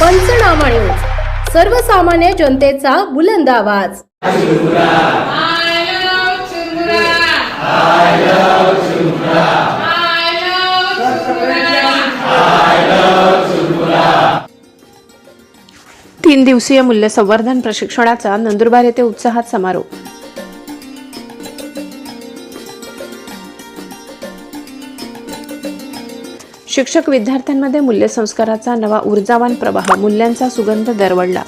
पंचनामा न्यूज. सर्वसामान्य जनतेचा बुलंद आवाज. तीन दिवसीय मूल्य संवर्धन प्रशिक्षणाचा नंदुरबार येथे उत्साहात समारोप. शिक्षक विद्यार्थ्यांमध्ये मूल्यसंस्काराचा नवा ऊर्जावान प्रवाह मूल्यांचा सुगंध दरवळला.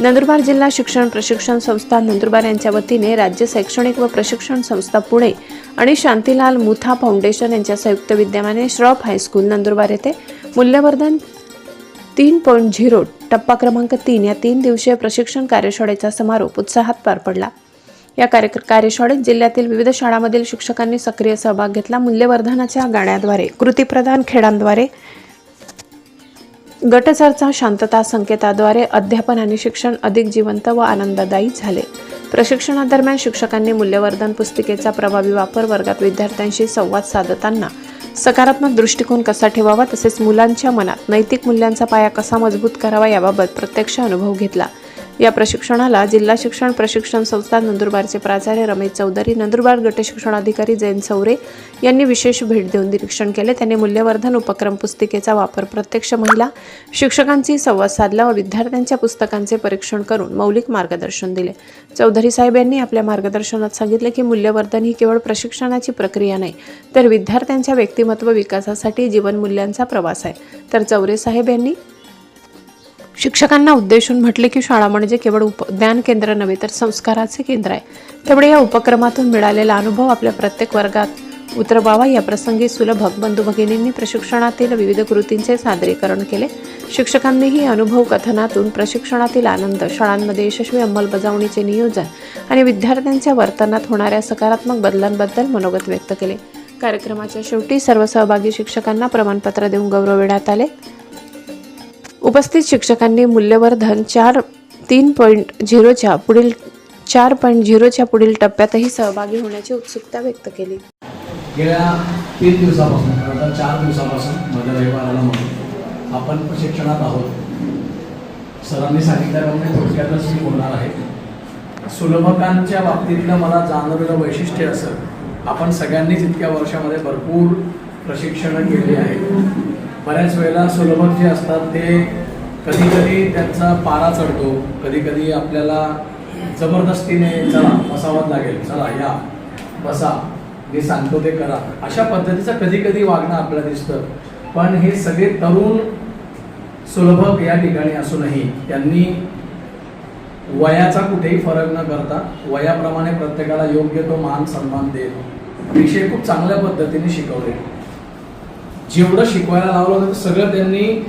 नंदुरबार जिल्हा शिक्षण प्रशिक्षण संस्था नंदुरबार यांच्या वतीने राज्य शैक्षणिक व प्रशिक्षण संस्था पुणे आणि शांतीलाल मुथा फाउंडेशन यांच्या संयुक्त विद्यमाने श्रॉफ हायस्कूल नंदुरबार येथे मूल्यवर्धन तीन पॉईंट झिरो टप्पा क्रमांक तीन या तीन दिवसीय प्रशिक्षण कार्यशाळेचा समारोप उत्साहात पार पडला. या कार्य कार्यशाळेत जिल्ह्यातील विविध शाळांमधील शिक्षकांनी सक्रिय सहभाग घेतला. मूल्यवर्धनाच्या गाण्याद्वारे कृतीप्रधान खेळांद्वारे गटचर्चा शांतता संकेताद्वारे अध्यापन आणि शिक्षण अधिक जिवंत व आनंददायी झाले. प्रशिक्षणादरम्यान शिक्षकांनी मूल्यवर्धन पुस्तिकेचा प्रभावी वापर वर्गात विद्यार्थ्यांशी संवाद साधताना सकारात्मक दृष्टिकोन कसा ठेवावा तसेच मुलांच्या मनात नैतिक मूल्यांचा पाया कसा मजबूत करावा याबाबत प्रत्यक्ष अनुभव घेतला. या प्रशिक्षणाला जिल्हा शिक्षण प्रशिक्षण संस्था नंदुरबारचे प्राचार्य रमेश चौधरी नंदुरबार गट शिक्षणाधिकारी जैन सौरे यांनी विशेष भेट देऊन निरीक्षण केले. त्यांनी मूल्यवर्धन उपक्रम पुस्तिकेचा वापर प्रत्यक्ष महिला शिक्षकांशी संवाद साधला व विद्यार्थ्यांच्या पुस्तकांचे परीक्षण करून मौलिक मार्गदर्शन दिले. चौधरी साहेब यांनी आपल्या मार्गदर्शनात सांगितले की मूल्यवर्धन ही केवळ प्रशिक्षणाची प्रक्रिया नाही तर विद्यार्थ्यांच्या व्यक्तिमत्व विकासासाठी जीवनमूल्यांचा प्रवास आहे. तर चौरे साहेब यांनी शिक्षकांना उद्देशून म्हटले की शाळा म्हणजे केवळ उप ज्ञान केंद्र नव्हे तर संस्काराचे केंद्र आहे. त्यामुळे या उपक्रमातून मिळालेला अनुभव आपल्या प्रत्येक वर्गात. उतरवावा या प्रसंगी सुलभक बंधू भगिनींनी प्रशिक्षणातील विविध कृतींचे सादरीकरण केले. शिक्षकांनीही अनुभव कथनातून प्रशिक्षणातील आनंद शाळांमध्ये यशस्वी अंमलबजावणीचे नियोजन आणि विद्यार्थ्यांच्या वर्तनात होणाऱ्या सकारात्मक बदलांबद्दल मनोगत व्यक्त केले. कार्यक्रमाच्या शेवटी सर्व सहभागी शिक्षकांना प्रमाणपत्र देऊन गौरविण्यात आले. उपस्थित शिक्षकांनी मूल्यवर्धन चार तीन पॉईंट झिरोच्या पुढील चार पॉईंट झिरोच्या पुढील टप्प्यातही सहभागी होण्याची उत्सुकता व्यक्त केली. गेल्या तीन दिवसापासून खरं तर चार दिवसापासून माझ्या रविवाराला म्हणून आपण प्रशिक्षणात आहोत. सरांनी सांगितल्याप्रमाणे थोडक्यातच मी बोलणार आहे. सुलभकांच्या बाबतीतलं मला जाणवलेलं वैशिष्ट्य असं आपण सगळ्यांनीच इतक्या वर्षामध्ये भरपूर प्रशिक्षणं केली आहेत. बऱ्याच वेळेला सुलभक जे असतात ते कधी कधी त्यांचा पारा चढतो कधी कधी आपल्याला जबरदस्तीने चला बसावंच लागेल चला या बसा मी सांगतो ते करा. अशा पद्धतीचं कधी कधी वागणं आपल्याला दिसतं. पण हे सगळे तरुण सुलभक या ठिकाणी असूनही त्यांनी वयाचा कुठेही फरक न करता वयाप्रमाणे प्रत्येकाला योग्य तो मान सन्मान देत विषय खूप चांगल्या पद्धतीने शिकवले. जेवढं शिकवायला लावलं होतं ते सगळं त्यांनी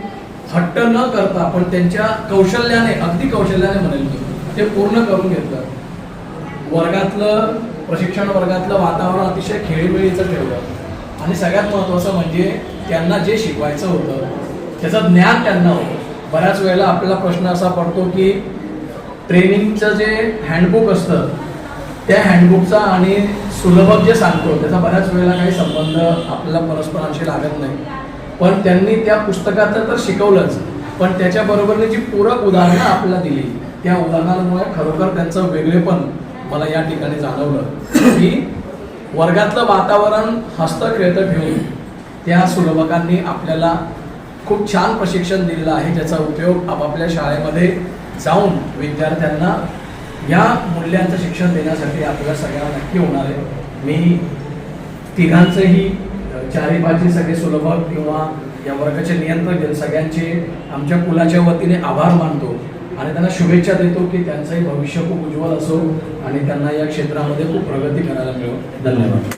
हट्ट न करता पण त्यांच्या कौशल्याने अगदी कौशल्याने म्हणेल मी ते पूर्ण करून घेतलं. वर्गातलं प्रशिक्षण वर्गातलं वातावरण अतिशय खेळीमेळीचं ठेवलं. आणि सगळ्यात महत्त्वाचं म्हणजे त्यांना जे शिकवायचं होतं त्याचं ज्ञान त्यांना होतं. बऱ्याच वेळेला आपल्याला प्रश्न असा पडतो की ट्रेनिंगचं जे हँडबुक असतं त्या हँडबुकचा आणि सुलभक जे सांगतो त्याचा बऱ्याच वेळेला काही संबंध आपल्याला परस्परांशी लागत नाही. पण त्यांनी त्या पुस्तकाचं तर शिकवलंच. पण त्याच्याबरोबरने जी पूरक उदाहरणं आपल्याला दिली त्या उदाहरणांमुळे खरोखर त्यांचं वेगळेपण मला या ठिकाणी जाणवलं. की वर्गातलं वातावरण हस्तखेळतं ठेवून त्या सुलभकांनी आपल्याला खूप छान प्रशिक्षण दिलेलं आहे ज्याचा उपयोग आपापल्या शाळेमध्ये जाऊन विद्यार्थ्यांना या मूल्यांचं शिक्षण देण्यासाठी आपल्याला सगळ्यांना नक्की होणार आहे. मी तिघांचंही चारी पाचही सगळे सुलभक किंवा या वर्गाचे नियंत्रक जे सगळ्यांचे आमच्या कुलाच्या वतीने आभार मानतो आणि त्यांना शुभेच्छा देतो की त्यांचंही भविष्य खूप उज्ज्वल असो आणि त्यांना या क्षेत्रामध्ये खूप प्रगती करायला मिळो. धन्यवाद.